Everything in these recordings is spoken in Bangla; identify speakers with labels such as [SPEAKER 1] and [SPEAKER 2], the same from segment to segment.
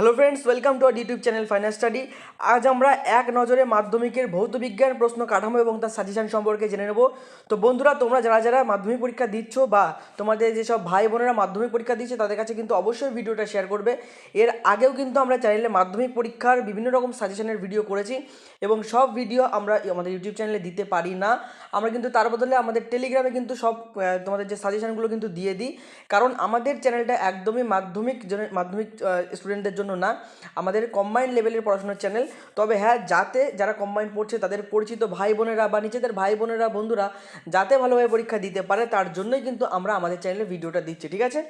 [SPEAKER 1] Hello friends welcome to our YouTube channel final study আজ আমরা এক নজরে মাধ্যমিকের ভৌত বিজ্ঞান প্রশ্ন কাঠামো এবং তার সাজেশন সম্পর্কে জেনে নেব। তো বন্ধুরা, তোমরা যারা যারা মাধ্যমিক পরীক্ষা দিচ্ছ বা তোমাদের যেসব ভাই বোনেরা মাধ্যমিক পরীক্ষা দিচ্ছে, তাদের কাছে কিন্তু অবশ্যই ভিডিওটা শেয়ার করবে। এর আগেও কিন্তু আমরা চ্যানেলে মাধ্যমিক পরীক্ষার বিভিন্ন রকম সাজেশনের ভিডিও করেছি এবং সব ভিডিও আমরা আমাদের ইউটিউব চ্যানেলে দিতে পারি না। আমরা কিন্তু তার বদলে আমাদের টেলিগ্রামে কিন্তু সব তোমাদের যে সাজেশনগুলো কিন্তু দিয়ে দিই। কারণ আমাদের চ্যানেলটা একদমই মাধ্যমিক মাধ্যমিক স্টুডেন্টদের জন্য না, আমাদের কম্বাইন্ড লেভেলের পড়াশোনার চ্যানেল তবে হ্যাঁ যাতে যারা কম্বাইন্ড পড়ছে, তাদের পরিচিত ভাই বোনেরা বা নিজেদের ভাই বোনেরা, বন্ধুরা যাতে ভালোভাবে পরীক্ষা দিতে পারে, তার জন্যই কিন্তু আমরা আমাদের চ্যানেলে ভিডিওটা দিচ্ছি, ঠিক আছে?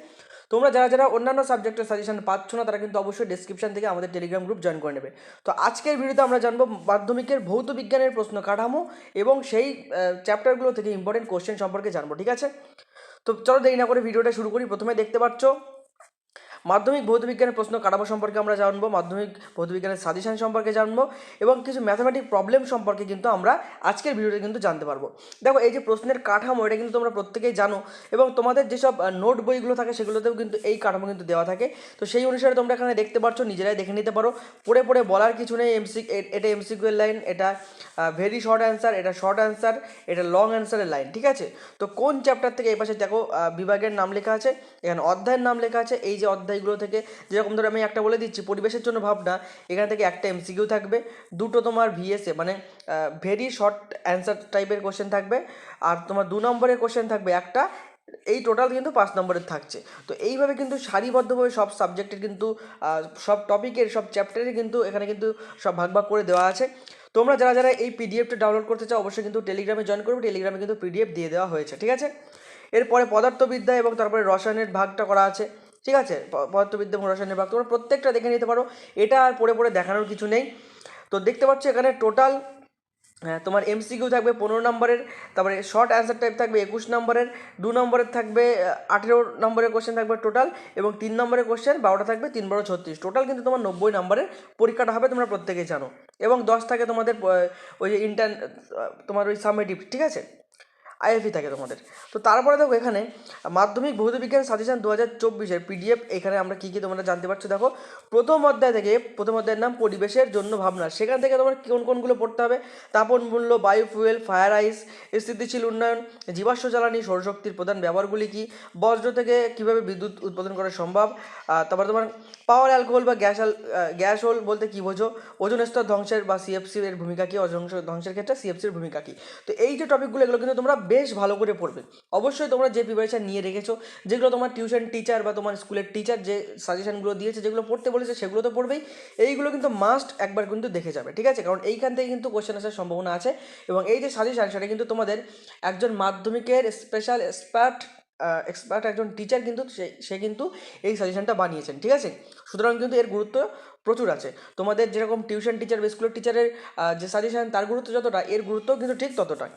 [SPEAKER 1] তোমরা যারা যারা অন্যান্য সাবজেক্টের সাজেশন পাচ্ছ না, তারা কিন্তু অবশ্যই ডেসক্রিপশন থেকে আমাদের টেলিগ্রাম গ্রুপ জয়েন করে নেবে। তো আজকের ভিডিওতে আমরা জানব মাধ্যমিকের ভৌত বিজ্ঞানের প্রশ্ন কাঠামো এবং সেই চ্যাপ্টারগুলো থেকে ইম্পর্টেন্ট কোশ্চেন সম্পর্কে জানব, ঠিক আছে? তো চলো দেরি না করে ভিডিওটা শুরু করি। প্রথমে দেখতে পাচ্ছ মাধ্যমিক ভৌতবিজ্ঞানের প্রশ্ন কাঠামো সম্পর্কে আমরা জানব, মাধ্যমিক ভৌতবিজ্ঞানের সাজেশান সম্পর্কে জানব, এবং কিছু ম্যাথামেটিক প্রবলেম সম্পর্কে কিন্তু আমরা আজকের ভিডিওতে কিন্তু জানতে পারব। দেখো, এই যে প্রশ্নের কাঠামো, এটা কিন্তু তোমরা প্রত্যেকেই জানো, এবং তোমাদের যেসব নোট বইগুলো থাকে, সেগুলোতেও কিন্তু এই কাঠামো কিন্তু দেওয়া থাকে। তো সেই অনুসারে তোমরা এখানে দেখতে পাচ্ছ নিজেরাই দেখে নিতে পারো। পড়ে পড়ে বলার কিছু নেই এমসি এটা এমসিকিউ এর লাইন এটা ভেরি শর্ট অ্যান্সার এটা শর্ট অ্যান্সার এটা লং অ্যান্সারের লাইন ঠিক আছে? তো কোন চ্যাপ্টার থেকে এই পাশে দেখো বিভাগের নাম লেখা আছে, এখানে অধ্যায়ের নাম লেখা আছে, এই যে অধ্যায়গুলো থেকে যেরকম ধরো আমি একটা বলে দিচ্ছি, পরিবেশের জন্য ভাবনা, এখান থেকে একটা এমসিকিউ থাকবে, দুটো তোমার ভিএসএ মানে ভেরি শর্ট অ্যান্সার টাইপের কোশ্চেন থাকবে, আর তোমার দু নম্বরের কোশ্চেন থাকবে একটা, এই টোটাল কিন্তু পাঁচ নম্বরের থাকছে। তো এইভাবে কিন্তু সারিবদ্ধভাবে সব সাবজেক্টের কিন্তু সব টপিকের সব চ্যাপ্টারের কিন্তু এখানে কিন্তু সব ভাগ ভাগ করে দেওয়া আছে। তোমরা যারা যারা এই পিডিএফটা ডাউনলোড করতে চাও, অবশ্যই কিন্তু টেলিগ্রামে জয়েন করবে টেলিগ্রামে কিন্তু পিডিএফ দিয়ে দেওয়া হয়েছে, ঠিক আছে? এরপরে পদার্থবিদ্যা এবং তারপরে রসায়নের ভাগটা করা আছে। ঠিক আছে? পদার্থবিদ্যা রসায়নের ভাগ তোমরা প্রত্যেকটা দেখে নিতে পারো। এটা আর পড়ে পড়ে দেখানোর কিছু নেই। তো দেখতে পাচ্ছ এখানে টোটাল হ্যাঁ তোমার এমসিকিউ থাকবে পনেরো নম্বরের, তারপরে শর্ট অ্যান্সার টাইপ থাকবে একুশ নম্বরের, দু নম্বরের থাকবে আঠেরো নম্বরের কোশ্চেন থাকবে টোটাল এবং তিন নম্বরের কোশ্চেন বারোটা থাকবে, তিন বারো ছত্রিশ। টোটাল কিন্তু তোমার নব্বই নম্বরের পরীক্ষাটা হবে, তোমরা প্রত্যেকেই জানো। এবং দশ থাকে তোমাদের ওই যে ইন্টার্ন তোমার ওই সামেটিভ ঠিক আছে? আইএফই থাকে তোমাদের। তো তারপরে দেখো এখানে মাধ্যমিক ভৌত বিজ্ঞান সাজেশন দু হাজার চব্বিশের পিডিএফ, এখানে আমরা কী কী তোমরা জানতে পারছ দেখো। প্রথম অধ্যায় থেকে, প্রথম অধ্যায়ের নাম পরিবেশের জন্য ভাবনা। সেখান থেকে তোমার কোন কোনগুলো পড়তে হবে? তাপন মূল্য বায়ু ফুয়েল ফায়ার আইস, স্থিতিশীল উন্নয়ন, জীবাশ্ম জ্বালানি, সৌরশক্তির প্রধান ব্যবহারগুলি কী? বজ্র থেকে কীভাবে বিদ্যুৎ উৎপাদন করা সম্ভব? তারপর তোমার পাওয়ার অ্যালকোহল বা গ্যাস গ্যাস হোল বলতে কী বোঝো? ওজন স্তর ধ্বংসের বা সিএফসি এর ভূমিকা কী? ওজন ধ্বংসের ক্ষেত্রে সিএফসির ভূমিকা কী? তো এই যে টপিকগুলো এগুলো কিন্তু তোমরা বেশ ভালো করে পড়বে। অবশ্যই তোমরা যে প্রিপারেশান নিয়ে রেখেছো, যেগুলো তোমার টিউশন টিচার বা তোমার স্কুলের টিচার যে সাজেশানগুলো দিয়েছে, যেগুলো পড়তে বলেছে, সেগুলো তো পড়বেই। এইগুলো কিন্তু মাস্ট একবার কিন্তু দেখে যাবে, ঠিক আছে? কারণ এইখান থেকে কিন্তু কোশ্চেন আসার সম্ভাবনা আছে এবং এই যে সাজেশান সেটা কিন্তু তোমাদের একজন মাধ্যমিকের স্পেশাল এক্সপার্ট এক্সপার্ট একজন টিচার কিন্তু সে কিন্তু এই সাজেশনটা বানিয়েছেন, ঠিক আছে? সুতরাং কিন্তু এর গুরুত্ব প্রচুর আছে। তোমাদের যেরকম টিউশন টিচার বা স্কুলের টিচারের যে সাজেশন তার গুরুত্ব যতটা, এর গুরুত্ব কিন্তু ঠিক ততটা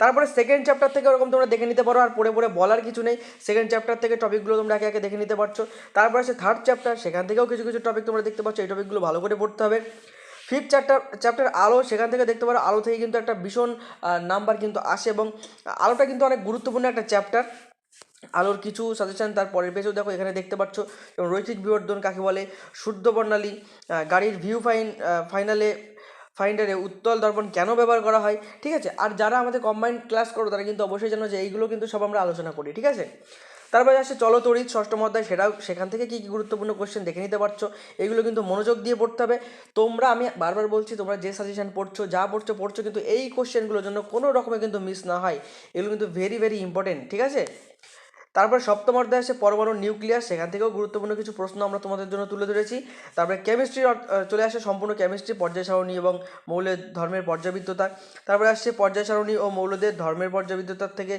[SPEAKER 1] তারপরে সেকেন্ড চ্যাপ্টার থেকে ওরকম তোমরা দেখে নিতে পারো, আর পড়ে পড়ে বলার কিছু নেই। সেকেন্ড চ্যাপ্টার থেকে টপিকগুলো তোমরা একে একে দেখে নিতে পারছ। তারপরে সে থার্ড চ্যাপ্টার সেখান থেকেও কিছু কিছু টপিক তোমরা দেখতে পাচ্ছ, এই টপিকগুলো ভালো করে পড়তে হবে। ফিফথ চ্যাপ্টার চ্যাপ্টার আলো, সেখান থেকে দেখতে পারো, আলো থেকে কিন্তু একটা ভীষণ নাম্বার কিন্তু আসে এবং আলোটা কিন্তু অনেক গুরুত্বপূর্ণ একটা চ্যাপ্টার আলোর কিছু সাজেশন তার পরের পেজেও দেখো, এখানে দেখতে পাচ্ছ এবং রৈখিক বিবর্ধন কাকে বলে, শুদ্ধ বর্ণালী গাড়ির ভিউ ফাইন ফাইনালে ফাইন্ডারে উত্তল দর্পণ কেন ব্যবহার করা হয়, ঠিক আছে? আর যারা আমাদের কম্বাইন্ড ক্লাস করো, তারা কিন্তু অবশ্যই জানো যে এইগুলো কিন্তু সব আমরা আলোচনা করি, ঠিক আছে? তারপরে আসছে চলো তড়িৎ ষষ্ঠম অধ্যায়, সেটাও, সেখান থেকে কী কী গুরুত্বপূর্ণ কোশ্চেন দেখে নিতে পারছ, এগুলো কিন্তু মনোযোগ দিয়ে পড়তে হবে। তোমরা, আমি বারবার বলছি, তোমরা যে সাজেশন পড়ছো, যা পড়ছো পড়ছো, কিন্তু এই কোশ্চেনগুলোর জন্য কোনো রকমের কিন্তু মিস না হয়, এগুলো কিন্তু ভেরি ভেরি ইম্পর্টেন্ট ঠিক আছে? তারপরে সপ্তম অধ্যায় আসে পরমাণু নিউক্লিয়াস, সেখান থেকেও গুরুত্বপূর্ণ কিছু প্রশ্ন আমরা তোমাদের জন্য তুলে ধরেছি। তারপরে কেমিস্ট্রি চলে আসে সম্পূর্ণ কেমিস্ট্রি পর্যায় সারণী এবং মৌলের ধর্মের পর্যাবৃত্ততা তারপরে আসছে পর্যায় সারণী ও মৌলদের ধর্মের পর্যাবৃত্ততার থেকে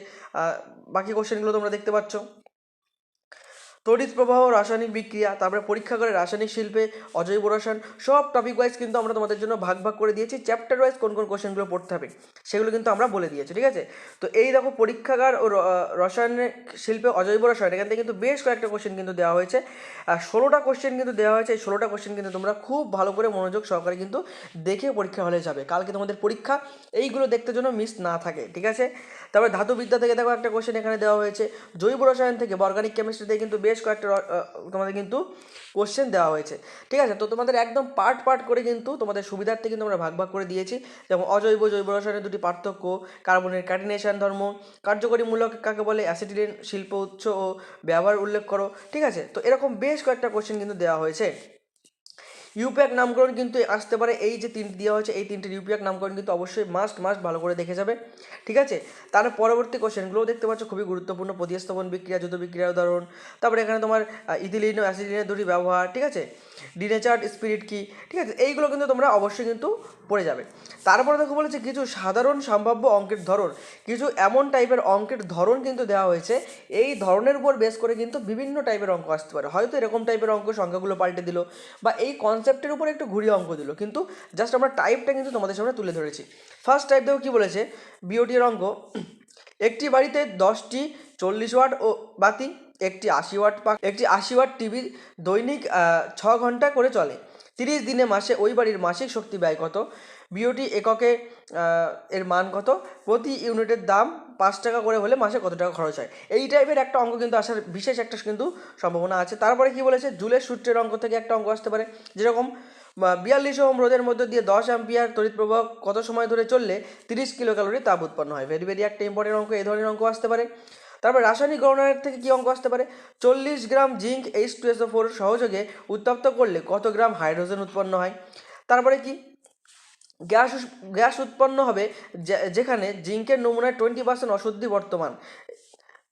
[SPEAKER 1] বাকি কোশ্চেনগুলো তোমরা দেখতে পাচ্ছ। তড়িৎ প্রবাহ, রাসায়নিক বিক্রিয়া, তারপরে পরীক্ষা করে রাসায়নিক শিল্পে অজৈব রসায়ন, সব টপিক ওয়াইজ কিন্তু আমরা তোমাদের জন্য ভাগ ভাগ করে দিয়েছি। চ্যাপ্টার ওয়াইজ কোন কোন কোশ্চেনগুলো পড়তে হবে, সেগুলো কিন্তু আমরা বলে দিয়েছি, ঠিক আছে? তো এই দেখো পরীক্ষাগার ও রসায়নিক শিল্পে অজৈব রসায়ন, এখান থেকে কিন্তু বেশ কয়েকটা কোশ্চেন কিন্তু দেওয়া হয়েছে। আর ষোলোটা কোশ্চেন কিন্তু দেওয়া হয়েছে, এই ষোলোটা কোশ্চেন কিন্তু তোমরা খুব ভালো করে মনোযোগ সহকারে কিন্তু দেখে পরীক্ষা হলে যাবে। কালকে তোমাদের পরীক্ষা, এইগুলো দেখতে জন্য মিস না থাকে, ঠিক আছে? তারপরে ধাতুবিদ্যা থেকে দেখো একটা কোশ্চেন এখানে দেওয়া হয়েছে। জৈব রসায়ন থেকে অর্গানিক কেমিস্ট্রি থেকে কিন্তু বেশ কয়েকটা তোমাদের কিন্তু কোশ্চেন দেওয়া হয়েছে। ঠিক আছে? তো তোমাদের একদম পার্ট পার্ট করে কিন্তু তোমাদের সুবিধার্থে কিন্তু আমরা ভাগ ভাগ করে দিয়েছি। যেমন অজৈব, জৈব রসায়নের দুটি পার্থক্য কার্বনের ক্যাটিনেশন ধর্ম, কার্যকরীমূলক কাকে বলে? অ্যাসিটিলিন শিল্প উৎস ও ব্যবহার উল্লেখ করো। ঠিক আছে? তো এরকম বেশ কয়েকটা কোশ্চেন কিন্তু দেওয়া হয়েছে। ইউপ্যাক নামকরণ কিন্তু আসতে পারে। এই যে তিনটি দেওয়া হয়েছে, এই তিনটির ইউপ্যাক নামকরণ কিন্তু অবশ্যই মাস্ট মাস্ট ভালো করে দেখে যাবে। ঠিক আছে? তার পরবর্তী কোশ্চেনগুলোও দেখতে পাচ্ছ, খুবই গুরুত্বপূর্ণ। প্রতিস্থাপন বিক্রিয়া যুদ্ধ বিক্রিয়ার উদাহরণ, তারপরে এখানে তোমার ইথিলিন অ্যাসিডিনের দুটি ব্যবহার, ঠিক আছে? ডিনেচার্ড স্পিরিট কি, ঠিক আছে? এইগুলো কিন্তু তোমরা অবশ্যই কিন্তু পড়ে যাবে। তারপরে দেখো বলেছে, কিছু সাধারণ সম্ভাব্য অঙ্কের ধরন, কিছু এমন টাইপের অঙ্কের ধরন কিন্তু দেওয়া হয়েছে। এই ধরনের উপর বেস করে কিন্তু বিভিন্ন টাইপের অঙ্ক আসতে পারে। হয়তো এরকম টাইপের অঙ্ক সংখ্যাগুলো পাল্টে দিল বা এই কনসেপ্টের উপরে একটু ঘুরিয়ে অঙ্ক দিল। কিন্তু জাস্ট আমরা টাইপটা কিন্তু তোমাদের সামনে তুলে ধরেছি। ফার্স্ট টাইপ দেখো কী বলেছে? বিওটির অঙ্ক। একটি বাড়িতে দশটি চল্লিশ ওয়াট ও বাতি, একটি আশি ওয়াট পাক একটি আশি ওয়াট টিভি দৈনিক ছ ঘণ্টা করে চলে। তিরিশ দিনে মাসে ওই বাড়ির মাসিক শক্তি ব্যয় কত? বিওটি এককে এর মান কত? প্রতি ইউনিটের দাম পাঁচ টাকা করে হলে মাসে কত টাকা খরচ হয়? এই টাইপের একটা অঙ্ক কিন্তু আসার বিশেষ একটা কিন্তু সম্ভাবনা আছে। তারপরে কি বলেছে? জুলের সূত্রের অঙ্ক থেকে একটা অঙ্ক আসতে পারে। যেরকম বিয়াল্লিশ ওহম রোদের মধ্যে দিয়ে দশ অ্যাম্পিয়ার তড়িৎ প্রবাহ কত সময় ধরে চললে তিরিশ কিলো ক্যালোরি তাপ উৎপন্ন হয়? ভেরি ভেরি একটা ইম্পর্টেন্ট অঙ্ক, এই ধরনের অঙ্ক আসতে পারে। তারপর রাসায়নিক গণনার থেকে কী অঙ্ক আসতে পারে? চল্লিশ gram zinc H two SO four সহযোগে উত্তপ্ত করলে কত গ্রাম হাইড্রোজেন উৎপন্ন হয়? তারপরে কি? গ্যাস গ্যাস উৎপন্ন হবে যেখানে জিঙ্কের নমুনায় টোয়েন্টি পার্সেন্ট অশুদ্ধি বর্তমান।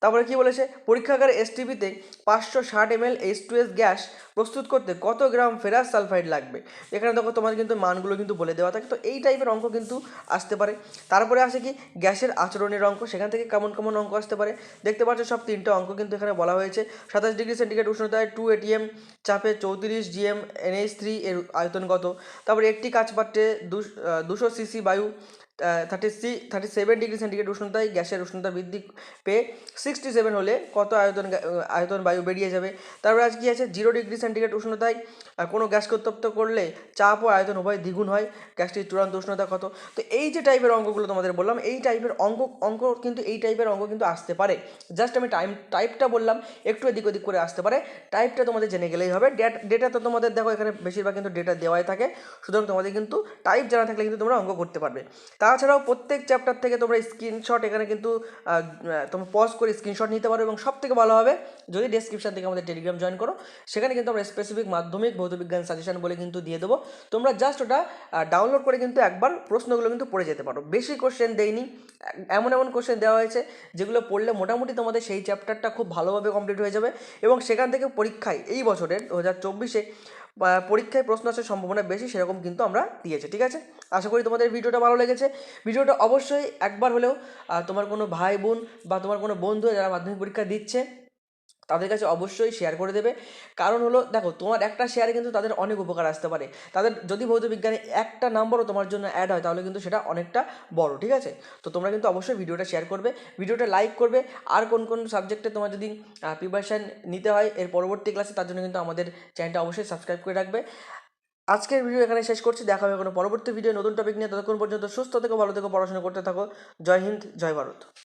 [SPEAKER 1] তারপরে কি বলেছে? পরীক্ষাগার এসটিভিতে পাঁচশো ষাট M L H two S gas প্রস্তুত করতে কত গ্রাম ফেরাস সালফাইড লাগবে? এখানে দেখো তোমাদের কিন্তু মানগুলো কিন্তু বলে দেওয়া থাকে। তো এই টাইপের অঙ্ক কিন্তু আসতে পারে। তারপরে আসে কি? গ্যাসের আচরণের অঙ্ক। সেখান থেকে কেমন কেমন অঙ্ক আসতে পারে? দেখতে পাচ্ছ সব তিনটে অঙ্ক কিন্তু এখানে বলা হয়েছে। সাতাশ ডিগ্রি সেন্টিগ্রেড উষ্ণতায় টু এটিএম চাপে চৌত্রিশ জিএম এনএইচ থ্রি এর আয়তন কত? তারপরে একটি কাচ পাত্রে দুশো সিসি বায়ু thirty C thirty seven degree centigrade উষ্ণতায় গ্যাসের উষ্ণতা বৃদ্ধি পেয়ে সিক্সটি সেভেন হলে কত আয়তন আয়তন বায়ু বেরিয়ে যাবে? তারপরে আজ কি আছে? জিরো ডিগ্রি সেন্টিগ্রেড উষ্ণতায় কোনো গ্যাসকে উত্তপ্ত করলে চাপ ও আয়তন উভয় দ্বিগুণ হয়, গ্যাসটির চূড়ান্ত উষ্ণতা কত? তো এই যে টাইপের অঙ্কগুলো তোমাদের বললাম, এই টাইপের অঙ্ক অঙ্ক কিন্তু, এই টাইপের অঙ্ক কিন্তু আসতে পারে। জাস্ট আমি টাইম টাইপটা বললাম, একটু এদিক ওদিক করে আসতে পারে। টাইপটা তোমাদের জেনে গেলেই হবে। ডেটা তো তোমাদের দেখো, এখানে বেশিরভাগ কিন্তু ডেটা দেওয়াই থাকে। সুতরাং তোমাদের কিন্তু টাইপ জানা থাকলে কিন্তু তোমরা অঙ্ক করতে পারবে। তাছাড়াও প্রত্যেক চ্যাপ্টার থেকে তোমরা স্ক্রিনশট এখানে কিন্তু তোমরা পজ করে স্ক্রিনশট নিতে পারো এবং সব থেকে ভালো হবে যদি ডেসক্রিপশন থেকে আমাদের টেলিগ্রাম জয়েন করো, সেখানে কিন্তু আমরা স্পেসিফিক মাধ্যমিক ভৌতবিজ্ঞান সাজেশন বলে কিন্তু দিয়ে দেবো। তোমরা জাস্ট ওটা ডাউনলোড করে কিন্তু একবার প্রশ্নগুলো কিন্তু পড়ে যেতে পারো। বেশি কোশ্চেন দেয়নি এমন এমন কোশ্চেন দেওয়া হয়েছে যেগুলো পড়লে মোটামুটি তোমাদের সেই চ্যাপ্টারটা খুব ভালোভাবে কমপ্লিট হয়ে যাবে এবং সেখান থেকে পরীক্ষায় এই বছরের দু হাজার চব্বিশে পরীক্ষায় প্রশ্ন আসার সম্ভাবনা বেশি, সেরকম কিন্তু আমরা দিয়েছি, ঠিক আছে? আশা করি তোমাদের ভিডিওটা ভালো লেগেছে। ভিডিওটা অবশ্যই একবার হলেও তোমার কোনো ভাই বোন বা তোমার কোনো বন্ধু যারা মাধ্যমিক পরীক্ষা দিচ্ছে তাদের কাছে অবশ্যই শেয়ার করে দেবে। কারণ হলো, দেখো, তোমার একটা শেয়ারে কিন্তু তাদের অনেক উপকার আসতে পারে। তাদের, যদি ভৌত বিজ্ঞানে একটা নাম্বারও তোমার জন্য অ্যাড হয়, তাহলে কিন্তু সেটা অনেকটা বড়, ঠিক আছে? তো তোমরা কিন্তু অবশ্যই ভিডিওটা শেয়ার করবে। ভিডিওটা লাইক করবে। আর কোন কোন সাবজেক্টে তোমার যদি প্রিপারেশান নিতে হয়, এর পরবর্তী ক্লাসে তার জন্য কিন্তু আমাদের চ্যানেলটা অবশ্যই সাবস্ক্রাইব করে রাখবে। আজকের ভিডিও এখানে শেষ করছি। দেখা হবে কোনো পরবর্তী ভিডিও নতুন টপিক নিয়ে। ততক্ষণ পর্যন্ত সুস্থ থেকো, ভালো থেকো, পড়াশোনা করতে থাকো। জয় হিন্দ, জয় ভারত।